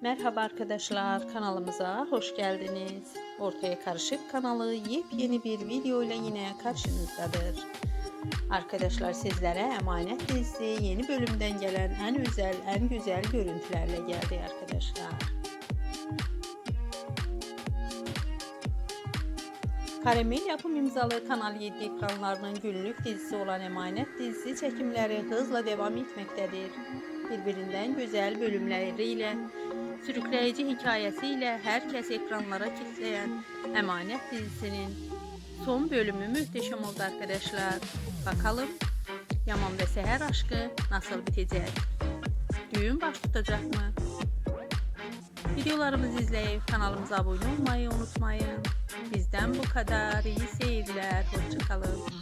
Merhaba arkadaşlar kanalımıza hoş geldiniz. Ortaya Karışık kanalı yepyeni bir video ile yine karşınızdadır. Arkadaşlar sizlere Emanet dizisi yeni bölümden gelen en özel en güzel görüntülerle geldi arkadaşlar. Karamel yapım imzalı Kanal 7 ekranlarının günlük dizisi olan Emanet dizisi çekimleri hızla devam etmektedir. Birbirinden güzel bölümleriyle, sürükleyici hikayesiyle herkes ekranlara kilitleyen Emanet dizisinin son bölümü muhteşem oldu arkadaşlar. Bakalım Yaman ve Seher aşkı nasıl bitecek? Düğün baş tutacak mı? Videolarımızı izleyip kanalımıza abone olmayı unutmayın. Bizden bu kadar. İyi seyirler. Hoşçakalın.